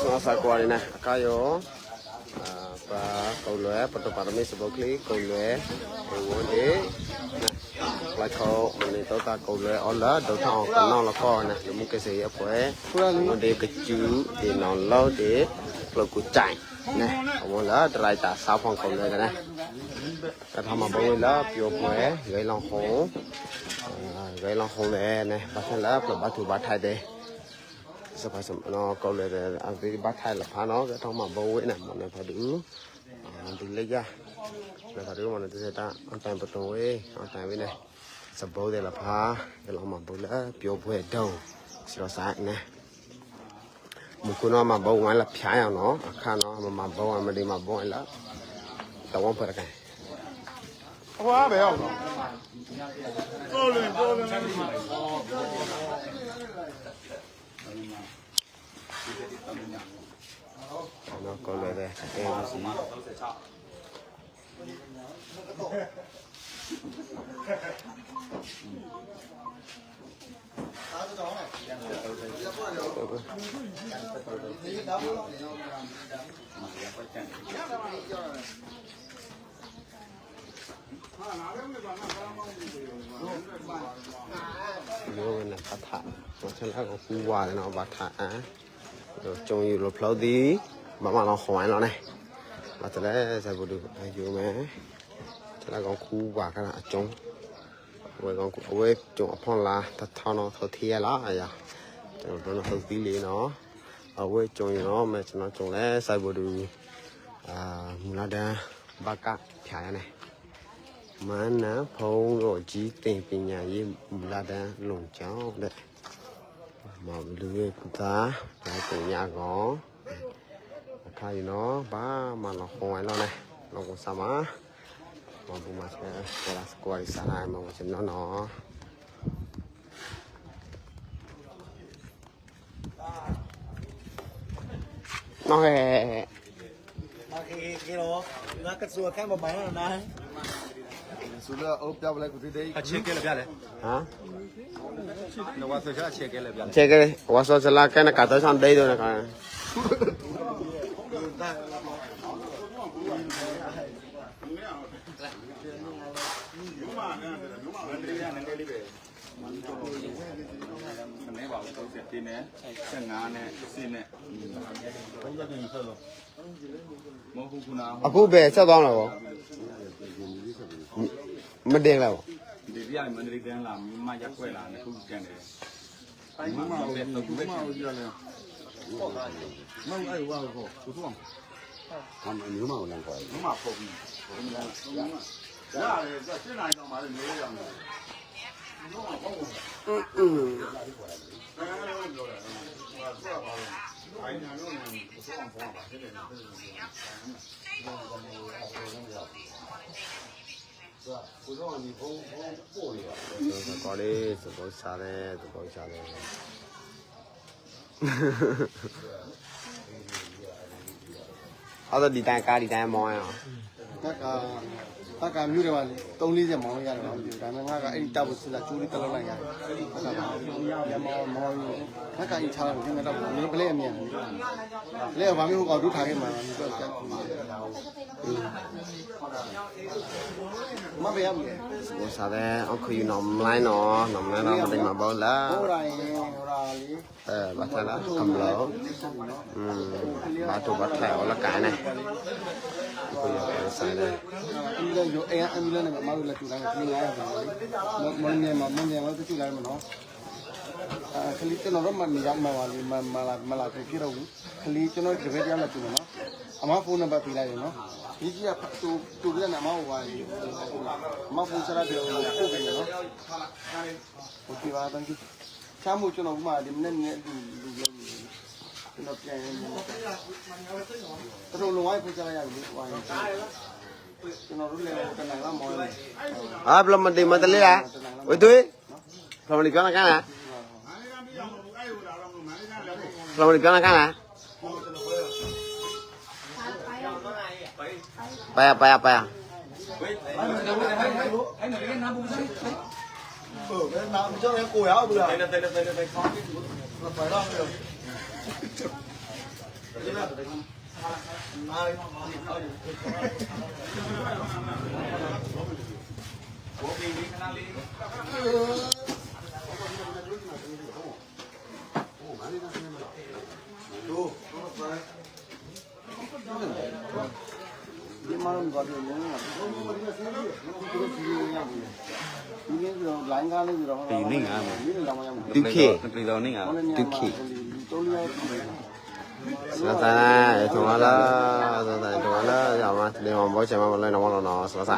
ဆောစာကွာနေအကာယောအာပါကောလွယ်ပတပါရမီစပုတ်ကလေးကောလွယ်ဒီဝန်းဒီလိုက်ခေါမနေတော့တာကောလွယ်အော်လာဒေါထောင်းကနောင်းလခေါနဲ့လူမှု ကစေရပွဲဝန်းဒီကကျူဒီနောင်လောက်ဒီပလကူချိုင်နဲအဝလာဒလိုက်တာစားဖောင်းကောလွယ်ကနဲ့ကထမဘဝလာပြောပွဲရွေးလောင်ဟုံးရွေးလောင်ဟုံးလည်းနဲဘာသလားပလဘသူဘာထိုက်တယ်စပါစမနော်ကောက်လေတဲ့အဒီဘတ်ထိုင်လာဖာနော်ကတော့မဘဝနဲ့မနေဖဒူဒီလေကြလေဖဒူမနေတဲ့တာအတန်ပတုံဝေးအတန်ဝေးနေစဘောတယ်လာဖာဒီလောမဘူလာပြောပွဲတော့စီရောဆိုင်နေမကုနောမဘောဝိုင်းလာဖျားရအောင်နော်အခါနော်မမဘောဝိုင်းမဒီမဘောဝိုင်းလာတဝမ်ဖရကန် ဟွာပဲအောင်တော်လွင်တော်လွင်နော်ကောက်လေတဲ့အဲစီ လိုဝင်နေပတ်တာကျွန်တော်လည်းကိုကူဝါတယ်နော်ဘာသာအာကျုံယူလို့ဖလို့ဒီမမလောခေါင်းလောနေဘာတလဲဇဘူဒူယူမယ်ကျွန်တော်ကကူဝါကနာအကျုံဝေကောင်ကူဝေကျုံအဖွန်လာတထောင်းတော့သထီရလားအရာကျွန်တော်တို့ဟုတ်ပြီလေနော်အဝေကျုံရတော့မယ်ကျွန်တော်ကျုံလဲစိုက်ဘူဒူအာမူလာဒန်ဘကဖြာရနေ မန္နဖုံးတော့ကြီးတင်ပညာရေးမူလာတန်းလုံချောင်းတဲ့မောင်လူရဲ့ကုသာဒါပညာကောင်အခါယူနော်ဘာမှတော့ဟောင်းလောနေလောကစမှာမဘူမချေကလာစကွာရီစာနိုင်မောချင်နော်နော် ဆိုတော့အုပ်ပြောက်လိုက်ကိုသေးသေးအခြေကဲလည်းပြလဲဟမ်နဝဆရာအခြေကဲလည်းပြလဲအခြေကဲဝါဆောဆလာကဲနကတော့ဆန်ဒိုင်တော့နခါနဲ့ပါဘူး30တင်းနဲ့15နဲ့10နဲ့ဘယ်ရက်ပြင်ဆက်လို့မဟုတ်ဘူးကုနာအခုပဲဆက်သွားမှာပေါ့ မတင်လားပေါ့ဒီပြမန္တလေးတန်းလာမရက်ွက်လာနဲ့ခုကန်တယ်မမပဲတော့ဘူးပဲမဟုတ်ကြလဲမဟုတ်အဲ့ဝါကိုသူ့အောင်မမမျိုးမကိုလမ်းခေါ်တယ်မမဖုတ်ပြီးဘုံလမ်းရတယ်စရှင်းနိုင်တော့မှလည်းနေရအောင်တယ် อืมကိုတော့ဒီဘုံဘုံပို့ရကောလေးသဘောစားတယ်သဘောစားတယ်အဲ့ဒါဒီတိုင်းကားဒီတိုင်းမောင်းရအောင်တက်ကတက်ကမြို့တယ်ပါလေ3 40မောင်းရတယ်ပါဒါပေမဲ့ငါကအဲ့ဒီတပ်ဖို့စစ်လာကျိုးလေးတက်လောက်လိုက်ရတယ်ဟုတ်လားရမောင်းမောင်းငါကအိချလာတယ်ငါတော့မင်းပလဲအမြန်လဲဘာမျိုးဟောဒုထားခဲ့မှာဒီ တော့ဆက်မဘယ်ရမလဲသဘောစားတယ်အခုယူနော်မလိုက်နော်နော်မလိုက်တော့မတင်မှာပေါ့လားဟိုရာရင်ဟိုရာလေးအဲဘာသာလားကမ္လောอืมဘာတော့ဘာထိုင်အောင်လာကိုင်းနေအခုရဆိုင်တယ်အမ်ဘလန်ရောအဲအမ်ဘလန်နဲ့မမတို့လက်ထူတိုင်းခလီ900ပါလေမင်းနေမှာမင်းနေမှာတူတူလိုက်မနော်အခလီကျွန်တော်တော့မနေရမှာပါလေမမလာမလာပြတော့ဘူးခလီကျွန်တော်တပည့်ကြားလာတူနော်အမဖုန်းနံပါတ်ပေးလိုက်ရနော် ဒီကြီးကသူသူလည်းနာမဟုတ်ပါဘူးမဖူစရာပြောပို့ပြီနော်ဟုတ်ပြီပါတန်ကြီးချမ်းမှုကျွန်တော်ဥမာဒီမနေ့နေ့လူလူလုံးကျွန်တော်ပြန်ရင်တို့လုံးဝဖူစရာရပြီဟိုဟာကျွန်တော်တို့လည်းတနင်္လာမော်ရယ်အာဘလမတိမတလေးလားဝေသွေးဘလမတိပြောင်းလာကန်းလားဘလမတိပြောင်းလာကန်းလား giờ. တယ်တယ်တယ်တယ်ခေါင်း Là phải đó bây giờ. Ai? ဘော ဒီမှာတော့ဘာပြောလဲဒီလိုဒီလိုရဘူးဒီလိုဆိုလိုင်းကားလေးဆိုတော့ဒီနေ့ငါဒီနေ့လောင်းမရဘူးဒုက္ခေဒီလိုနေငါဒုက္ခိတုံးရစသနာထုံလာစသနာထုံလာရမှာဒီမှာဘောချင်မှာမလဲတော့မလို့နော်စသ